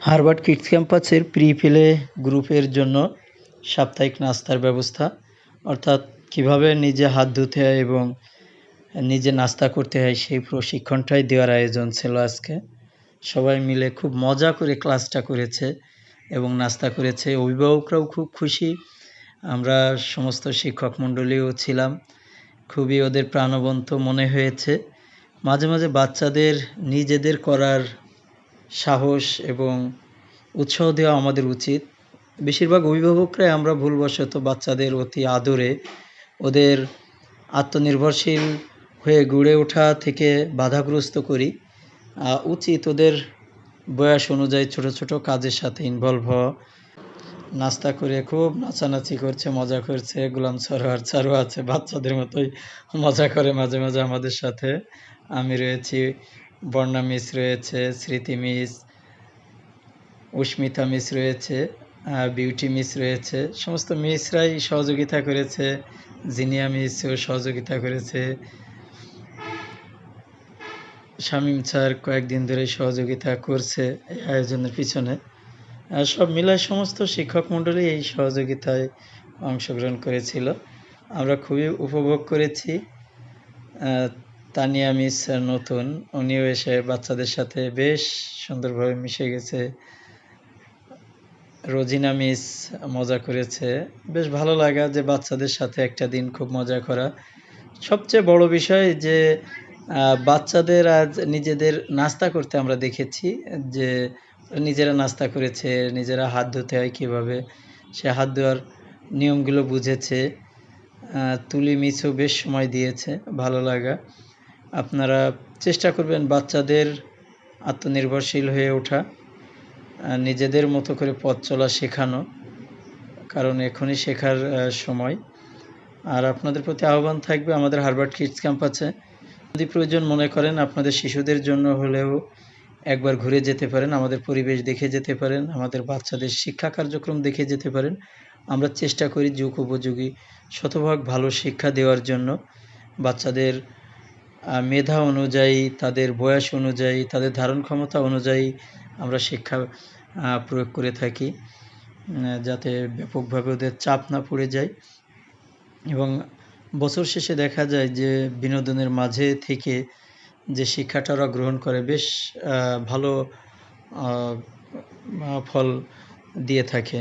Herbert kids ক্যাম্পাসের pre play গ্রুপের জন্য সাপ্তাহিক নাস্তার ব্যবস্থা। অর্থাৎ কীভাবে নিজে হাত ধুতে হয় এবং নিজে নাস্তা করতে হয় সেই প্রশিক্ষণটাই দেওয়ার আয়োজন ছিল আজকে। সবাই মিলে খুব মজা করে ক্লাসটা করেছে এবং নাস্তা করেছে। অভিভাবকরাও খুব খুশি। আমরা সমস্ত শিক্ষক মণ্ডলীও ছিলাম। খুবই ওদের প্রাণবন্ত মনে হয়েছে। মাঝে মাঝে বাচ্চাদের নিজেদের করার সাহস এবং উৎসাহ দেওয়া আমাদের উচিত। বেশিরভাগ অভিভাবকরাই আমরা ভুলবশত বাচ্চাদের অতি আদরে ওদের আত্মনির্ভরশীল হয়ে গড়ে ওঠা থেকে বাধাগ্রস্ত করি। উচিত ওদের বয়স অনুযায়ী ছোট ছোট কাজের সাথে ইনভলভ হওয়া। নাস্তা করে খুব নাচানাচি করছে, মজা করছে, গোলাম সরোয়ার চারু আছে বাচ্চাদের মতোই, মজা করে মাঝে মাঝে আমাদের সাথে। আমি রয়েছি বর্ণা মিস রয়েছে স্মৃতি মিস উস্মিতা মিস রয়েছে বিউটি মিস রয়েছে। সমস্ত মিসরাই সহযোগিতা করেছে জিনিয়া মিসও সহযোগিতা করেছে। শামীম স্যার কয়েকদিন ধরে সহযোগিতা করছে এই আয়োজনের পিছনে। সব মিলায় সমস্ত শিক্ষক মণ্ডলী এই সহযোগিতায় অংশগ্রহণ করেছিল। আমরা খুবই উপভোগ করেছি। তানিয়া মিস নতুন। উনিও এসে বাচ্চাদের সাথে বেশ সুন্দরভাবে মিশে গেছে। রোজিনা মিস মজা করেছে। বেশ ভালো লাগা যে বাচ্চাদের সাথে একটা দিন খুব মজা করা। সবচেয়ে বড় বিষয় যে বাচ্চাদের আজ নিজেদের নাস্তা করতে আমরা দেখেছি যে, নিজেরা নাস্তা করেছে, নিজেরা হাত ধুতে হয় কীভাবে। সে হাত ধোয়ার নিয়মগুলো বুঝেছে। তুলি মিসও বেশ সময় দিয়েছে। ভালো লাগা। আপনারা চেষ্টা করবেন বাচ্চাদের আত্মনির্ভরশীল হয়ে ওঠা নিজেদের মতো করে পথ চলা শেখানো, কারণ এখনই শেখার সময়। আর আপনাদের প্রতি আহ্বান থাকবে, আমাদের হারবার্ট কিডস ক্যাম্প আছে। যদি প্রয়োজন মনে করেন, আপনাদের শিশুদের জন্য হলেও একবার ঘুরে যেতে পারেন, আমাদের পরিবেশ দেখে যেতে পারেন, আমাদের বাচ্চাদের শিক্ষা কার্যক্রম দেখে যেতে পারেন। আমরা চেষ্টা করি যুগ উপযোগী, শতভাগ ভালো শিক্ষা দেওয়ার জন্য বাচ্চাদের মেধা অনুযায়ী, তাদের বয়স অনুযায়ী, তাদের ধারণ ক্ষমতা অনুযায়ী আমরা শিক্ষা প্রয়োগ করে থাকি যাতে ব্যাপকভাবে ওদের চাপ না পড়ে যায়। এবং বছর শেষে দেখা যায় যে, বিনোদনের মাঝে থেকে যে শিক্ষাটা ওরা গ্রহণ করে, বেশ ভালো ফল দিয়ে থাকে।